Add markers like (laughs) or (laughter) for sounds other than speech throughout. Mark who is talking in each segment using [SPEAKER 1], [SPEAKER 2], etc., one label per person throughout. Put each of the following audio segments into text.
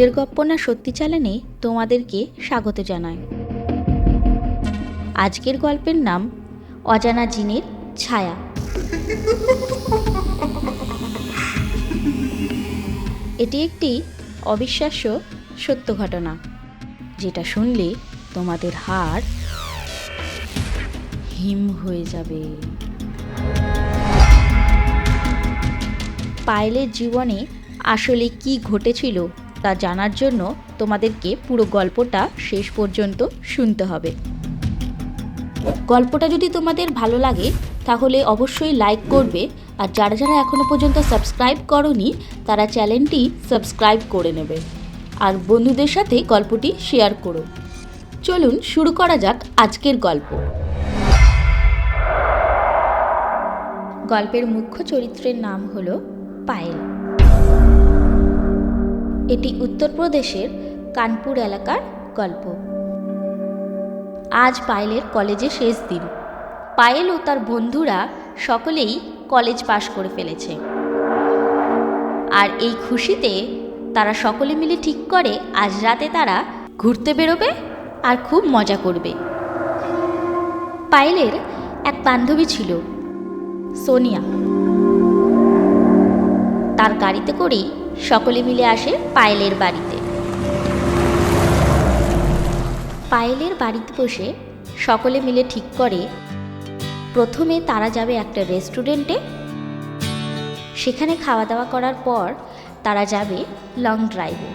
[SPEAKER 1] ভূতের গপ্প না সত্যি চ্যানেলে তোমাদেরকে স্বাগত জানাই। আজকের গল্পের নাম অজানা জিনের ছায়া। এটি একটি অবিশ্বাস্য সত্য ঘটনা, যেটা শুনলে তোমাদের হাড় হিম হয়ে যাবে। পায়েলের জীবনে আসলে কি ঘটেছিল তা জানার জন্য তোমাদেরকে পুরো গল্পটা শেষ পর্যন্ত শুনতে হবে। গল্পটা যদি তোমাদের ভালো লাগে, তাহলে অবশ্যই লাইক করবে। আর যারা যারা এখনও পর্যন্ত সাবস্ক্রাইব করনি, তারা চ্যানেলটি সাবস্ক্রাইব করে নেবে। আর বন্ধুদের সাথে গল্পটি শেয়ার করো। চলুন শুরু করা যাক আজকের গল্প। গল্পের মুখ্য চরিত্রের নাম হলো পায়েল। এটি উত্তরপ্রদেশের কানপুর এলাকার গল্প। আজ পায়েলের কলেজে শেষ দিন। পায়েল ও তার বন্ধুরা সকলেই কলেজ পাশ করে ফেলেছে। আর এই খুশিতে তারা সকলে মিলে ঠিক করে আজ রাতে তারা ঘুরতে বেরোবে আর খুব মজা করবে। পায়েলের এক বান্ধবী ছিল, সোনিয়া। তার গাড়িতে করেই সকলে মিলে আসে পায়েলের বাড়িতে। পায়েলের বাড়িতে বসে সকলে মিলে ঠিক করে, প্রথমে তারা যাবে একটা রেস্টুরেন্টে। সেখানে খাওয়া দাওয়া করার পর তারা যাবে লং ড্রাইভে।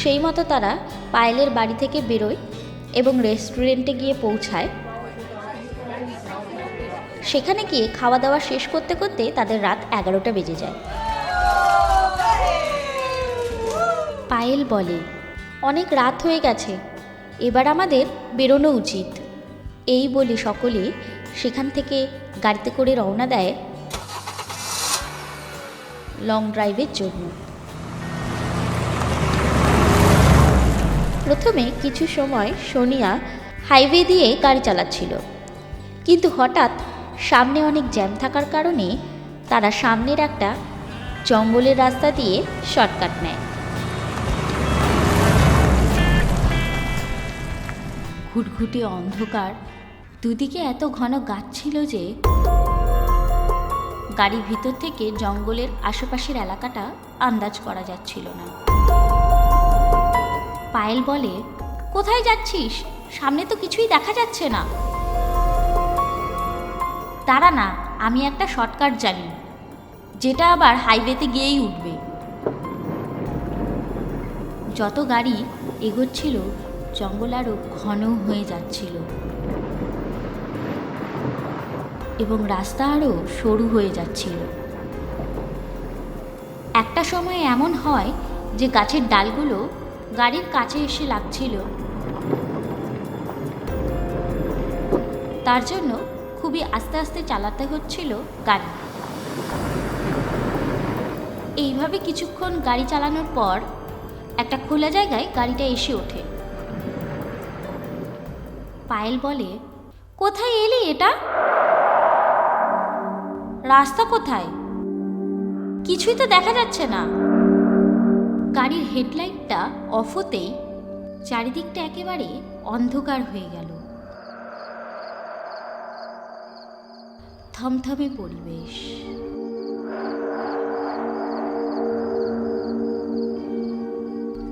[SPEAKER 1] সেই মতো তারা পায়েলের বাড়ি থেকে বেরোয় এবং রেস্টুরেন্টে গিয়ে পৌঁছায় সেখানে গিয়ে খাওয়া দাওয়া শেষ করতে করতে তাদের রাত এগারোটা বেজে যায়। পায়েল বলে, অনেক রাত হয়ে গেছে, এবার আমাদের বেরোনো উচিত। এই বলে সকলে সেখান থেকে গাড়িতে করে রওনা দেয় লং ড্রাইভের জন্য। প্রথমে কিছু সময় সোনিয়া হাইওয়ে দিয়ে গাড়ি চালাচ্ছিল, কিন্তু হঠাৎ সামনে অনেক জ্যাম থাকার কারণে তারা সামনের একটা জঙ্গলের রাস্তা দিয়ে শর্টকাট নেয়। ঘুটঘুটে অন্ধকার, দুদিকে এত ঘন গাছ ছিল যে গাড়ির ভিতর থেকে জঙ্গলের আশেপাশের এলাকাটা আন্দাজ করা যাচ্ছিল না। পায়েল বলে, কোথায় যাচ্ছিস? সামনে তো কিছুই দেখা যাচ্ছে না। দাঁড়া না, আমি একটা শর্টকাট জানি, যেটা আবার হাইওয়েতে গিয়েই উঠবে। যত গাড়ি এগোচ্ছিল, জঙ্গল আরও ঘন হয়ে যাচ্ছিল। এবং রাস্তা আরও সরু হয়ে যাচ্ছিল। একটা সময় এমন হয় যে গাছের ডালগুলো গাড়ির কাছে এসে লাগছিল। তার জন্য খুবই আস্তে আস্তে চালাতে হচ্ছিল গাড়ি। এইভাবে কিছুক্ষণ গাড়ি চালানোর পর একটা খোলা জায়গায় গাড়িটা এসে ওঠে। পায়েল বলে, কোথায় এলি এটা? রাস্তা কোথায়? কিছুই তো দেখা যাচ্ছে না। গাড়ির হেডলাইটটা অফ হতেই চারিদিকটা একেবারে অন্ধকার হয়ে গেল। থমথমে পরিবেশ।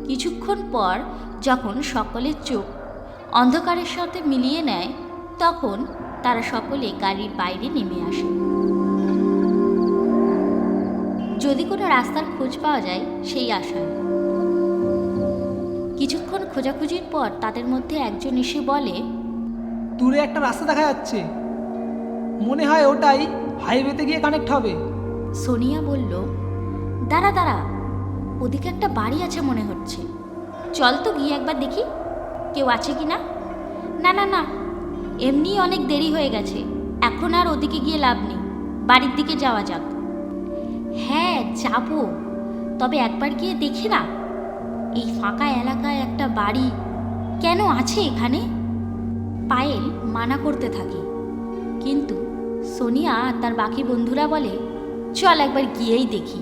[SPEAKER 1] কিছুক্ষণ পর যখন সকলের চোখ অন্ধকারের সাথে মিলিয়ে নেয়, তখন তারা সকলে গাড়ির বাইরে নেমে আসে। যদি কোনো রাস্তার খোঁজ পাওয়া যায়, সেই আশায়। কিছুক্ষণ খোঁজাখুঁজির পর তাদের মধ্যে একজন এসে বলে,
[SPEAKER 2] দূরে একটা রাস্তা দেখা যাচ্ছে। মনে হয় ওটাই হাইওয়েতে গিয়ে কানেক্ট হবে।
[SPEAKER 1] সোনিয়া বলল, দাঁড়া দাঁড়া, ওদিকে একটা বাড়ি আছে মনে হচ্ছে। চল তো গিয়ে একবার দেখি, কেউ আছে কি না না না না এমনি অনেক দেরি হয়ে গেছে, এখন আর ওদিকে গিয়ে লাভ নেই, বাড়ির দিকে যাওয়া যাক। হ্যাঁ যাব, তবে একবার গিয়ে দেখি না, এই ফাঁকা এলাকায় একটা বাড়ি কেন আছে এখানে? পায়েল মানা করতে থাকে, কিন্তু সোনিয়া আর তার বাকি বন্ধুরা বলে, চল একবার গিয়েই দেখি।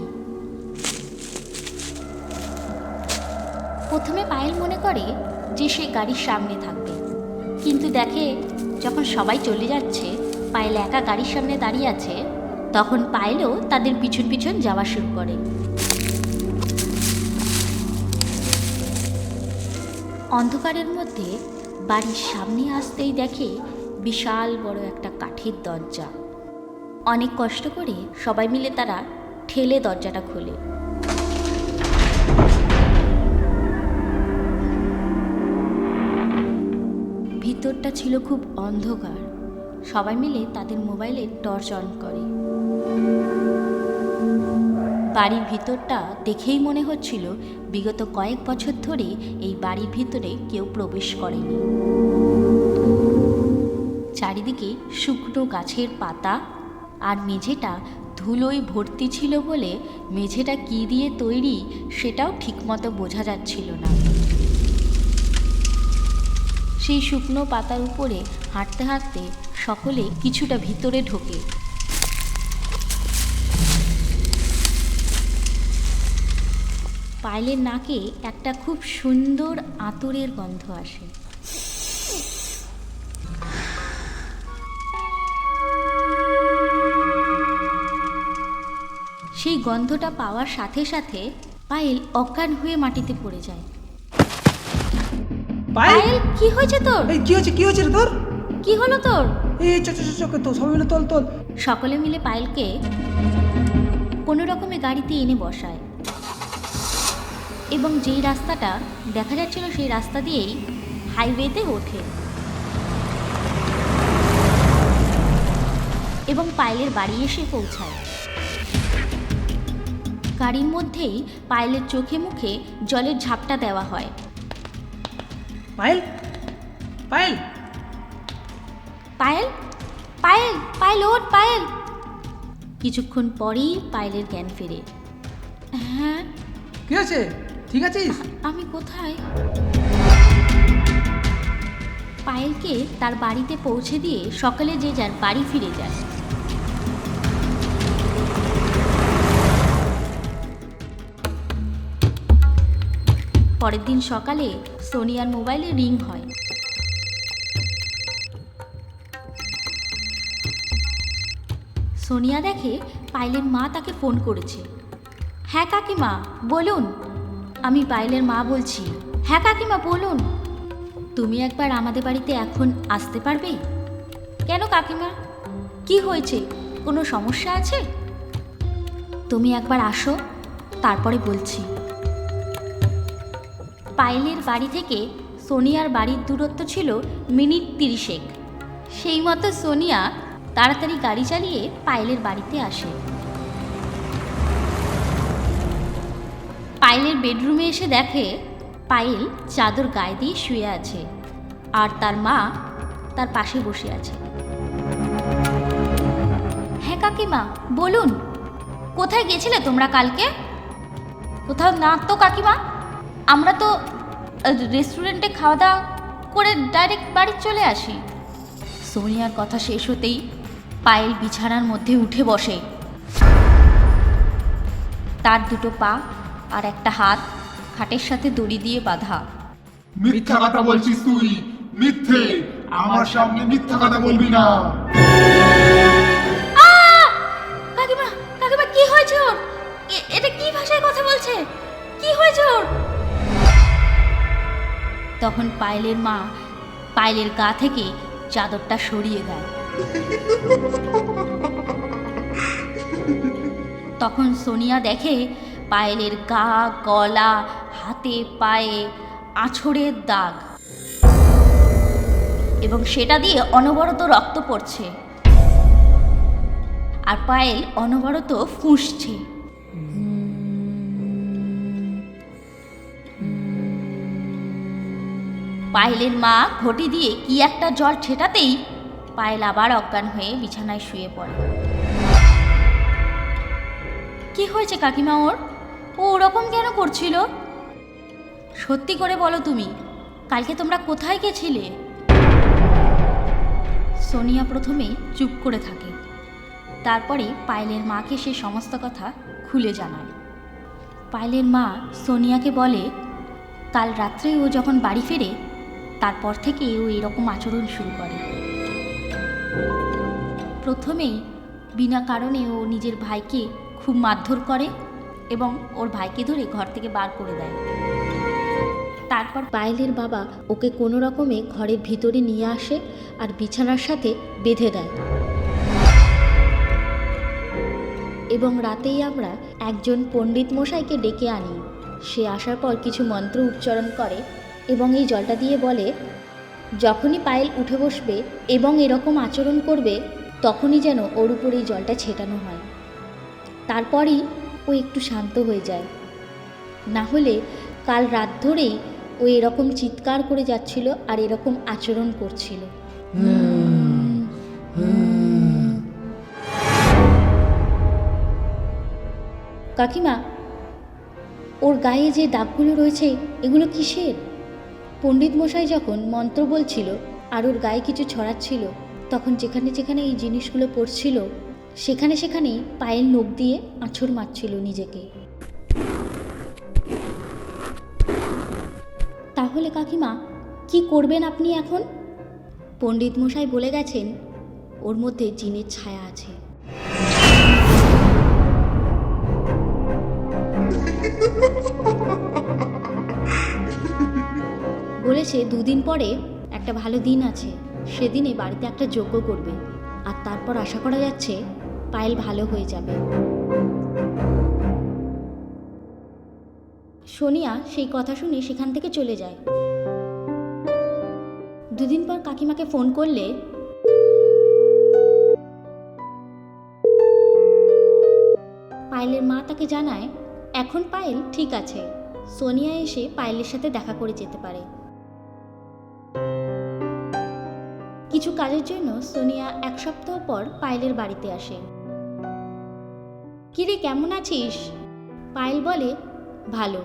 [SPEAKER 1] প্রথমে পায়েল মনে করে যে সে গাড়ির সামনে থাকবে। কিন্তু দেখে যখন সবাই চলে যাচ্ছে, পায়েল একা গাড়ির সামনে দাঁড়িয়ে আছে, তখন পায়েলও তাদের পিছন পিছন যাওয়া শুরু করে। অন্ধকারের মধ্যে বাড়ির সামনে আসতেই দেখে বিশাল বড় একটা কাঠের দরজা। অনেক কষ্ট করে সবাই মিলে তারা ঠেলে দরজাটা খোলে। ভিতরটা ছিল খুব অন্ধকার। সবাই মিলে তাদের মোবাইলে টর্চ অন করে। বাড়ির ভিতরটা দেখেই মনে হচ্ছিল বিগত কয়েক বছর ধরে এই বাড়ির ভিতরে কেউ প্রবেশ করেনি। চারিদিকে শুকনো গাছের পাতা, আর মেঝেটা ধুলোয় ভর্তি ছিল বলে মেঝেটা কী দিয়ে তৈরি সেটাও ঠিকমতো বোঝা যাচ্ছিল না। সেই শুকনো পাতার উপরে হাঁটতে হাঁটতে সকলে কিছুটা ভিতরে ঢোকে। পাইলের নাকে একটা খুব সুন্দর আতরের গন্ধ আসে। গন্ধটা পাওয়ার সাথে সাথে পায়েল অজ্ঞান হয়ে মাটিতে পড়ে যায়।
[SPEAKER 2] পায়েল?
[SPEAKER 1] কি হয়েছে তোর?
[SPEAKER 2] এই কি হচ্ছে কি হচ্ছে রে তোর?
[SPEAKER 1] কি হলো তোর?
[SPEAKER 2] এই চ চ, চ তো সবাই মিলে তোল তোল।
[SPEAKER 1] সকলে মিলে পায়েলকে কোনো রকমে গাড়িতে এনে বসায়। এবং যেই রাস্তাটা দেখা যাচ্ছিল সেই রাস্তা দিয়েই হাইওয়েতে ওঠে। এবং পায়েলের বাড়ি এসে পৌঁছায়। গাড়ির মধ্যেই পায়েলের চোখে মুখে জলের ঝাপটা দেওয়া হয়।
[SPEAKER 2] পায়েল? পায়েল?
[SPEAKER 1] পায়েল? পায়েল? পায়েল ওট পায়েল! কিছুক্ষণ পরেই পায়েলের জ্ঞান ফেরে। হ্যাঁ?
[SPEAKER 2] কি আছে ঠিক আছিস?
[SPEAKER 1] আমি কোথায়? পায়েলকে তার বাড়িতে পৌঁছে দিয়ে সকালে যে যার বাড়ি ফিরে যায়। পরের দিন সকালে সোনিয়ার মোবাইলে রিং হয়। সোনিয়া দেখে পায়েলের মা তাকে ফোন করেছে। হ্যাঁ কাকিমা, বলুন। আমি পায়েলের মা বলছি। হ্যাঁ কাকিমা, বলুন। তুমি একবার আমাদের বাড়িতে এখন আসতে পারবে? কেন কাকিমা? কি হয়েছে? কোনো সমস্যা আছে? তুমি একবার আসো, তারপরে বলছি। পায়েলের বাড়ি থেকে সোনিয়ার বাড়ির দূরত্ব ছিল মিনিট তিরিশেক। সেই মতো সোনিয়া তাড়াতাড়ি গাড়ি চালিয়ে পায়েলের বাড়িতে আসে। পায়েলের বেডরুমে এসে দেখে পায়েল চাদর গায়ে দিয়ে শুয়ে আছে আর তার মা তার পাশে বসে আছে। হ্যাঁ কাকিমা, বলুন, কোথায় গেছিলে তোমরা কালকে? কোথাও না তো কাকিমা? আমরা তো রেস্টুরেন্টে খাওয়া দাওয়া করে ডাইরেক্ট বাড়ি চলে আসি। সোনিয়ার কথা শেষ হতেই পায়েল বিছানার মধ্যে উঠে বসে। তার দুটো পা আর একটা হাত খাটের সাথে দড়ি দিয়ে বাঁধা।
[SPEAKER 3] মিথ্যা কথা বলছিস তুই, মিথ্যে। আমার সামনে মিথ্যা কথা বলবি না।
[SPEAKER 1] পায়েলের মা পায়েলের গা থেকে চাদরটা সরিয়ে দেয়। তখন সোনিয়া দেখে পায়েলের গা, গলা, হাতে, পায়ে আছড়ের দাগ এবং সেটা দিয়ে অনবরত রক্ত পড়ছে। আর পায়েল অনবরত ফুঁসছে। পায়েলের মা ঘটি দিয়ে কি একটা জল ছেটাতেই পায়েল আবার অজ্ঞান হয়ে বিছানায় শুয়ে পড়ে। কি হয়েছে কাকিমা ওর? ও ওরকম কেন করছিল? সত্যি করে বলো তুমি, কালকে তোমরা কোথায় গেছিলে? সোনিয়া প্রথমে চুপ করে থাকে। তারপরে পায়েলের মাকে সে সমস্ত কথা খুলে জানায়। পায়েলের মা সোনিয়াকে বলে, কাল রাত্রে ও যখন বাড়ি ফেরে তারপর থেকে ও এরকম আচরণ শুরু করে। প্রথমেই বিনা কারণে ও নিজের ভাইকে খুব মারধর করে এবং ওর ভাইকে ধরে ঘর থেকে বার করে দেয়। তারপর পায়েলের বাবা ওকে কোনো রকমে ঘরের ভিতরে নিয়ে আসে আর বিছানার সাথে বেঁধে দেয়। এবং রাতেই আমরা একজন পণ্ডিত মশাইকে ডেকে আনি। সে আসার পর কিছু মন্ত্র উচ্চারণ করে এবং এই জলটা দিয়ে বলে, যখনই পায়েল উঠে বসবে এবং এরকম আচরণ করবে, তখনই যেন ওর উপর এই জলটা ছেটানো হয়। তারপরই ও একটু শান্ত হয়ে যায়। না হলে কাল রাত ধরেই ও এরকম চিৎকার করে যাচ্ছিল আর এরকম আচরণ করছিল। কাকিমা, ওর গায়ে যে দাগগুলো রয়েছে, এগুলো কিসের? পণ্ডিত মশাই যখন মন্ত্র বলছিল আর ওর গায়ে কিছু ছড়াচ্ছিল, তখন যেখানে যেখানে এই জিনিসগুলো পড়ছিল, সেখানে সেখানে পায়ের নোখ দিয়ে আঁচড় মারছিল নিজেকে। তাহলে কাকিমা, কি করবেন আপনি এখন? পণ্ডিত মশাই বলে গেছেন, ওর মধ্যে জিনের ছায়া আছে। (laughs) বলেছে, দুদিন পরে একটা ভালো দিন আছে। সেদিনে বাড়িতে একটা যজ্ঞ করবে। আর তারপর আশা করা যাচ্ছে, পায়েল ভালো হয়ে যাবে। সোনিয়া সেই কথা শুনে সেখান থেকে চলে যায়। দুদিন পর কাকিমাকে ফোন করলে, পায়েলের মা তাকে জানায়, এখন পায়েল ঠিক আছে। সোনিয়া এসে পায়েলের সাথে দেখা করে যেতে পারে। কিছু কাজের জন্য সোনিয়া এক সপ্তাহ পর পায়েলের বাড়িতে আসে। কিরে কেমন আছিস? পায়েল বলে ভালো।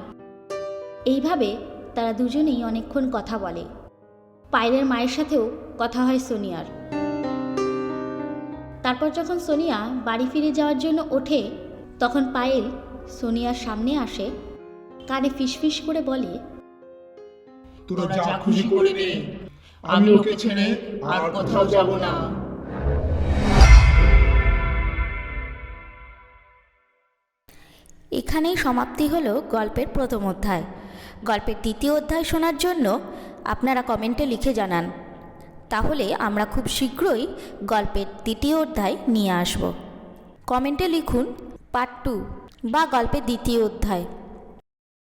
[SPEAKER 1] এইভাবে তারা দুজনেই অনেকক্ষণ কথা বলে। পায়েলের মায়ের সাথেও কথা হয় সোনিয়ার। তারপর যখন সোনিয়া বাড়ি ফিরে যাওয়ার জন্য ওঠে তখন পায়েল সোনিয়ার সামনে আসে কানে ফিসফিস করে বলে
[SPEAKER 3] তোরা যা খুশি করে নে আমি ওকে ছেড়ে আর কোথাও যাব না।
[SPEAKER 1] এখানেই সমাপ্তি হলো গল্পের প্রথম অধ্যায়। গল্পের দ্বিতীয় অধ্যায় শোনার জন্য আপনারা কমেন্টে লিখে জানান। তাহলে আমরা খুব শীঘ্রই গল্পের দ্বিতীয় অধ্যায় নিয়ে আসব। কমেন্টে লিখুন পার্ট টু বা গল্পের দ্বিতীয় অধ্যায়।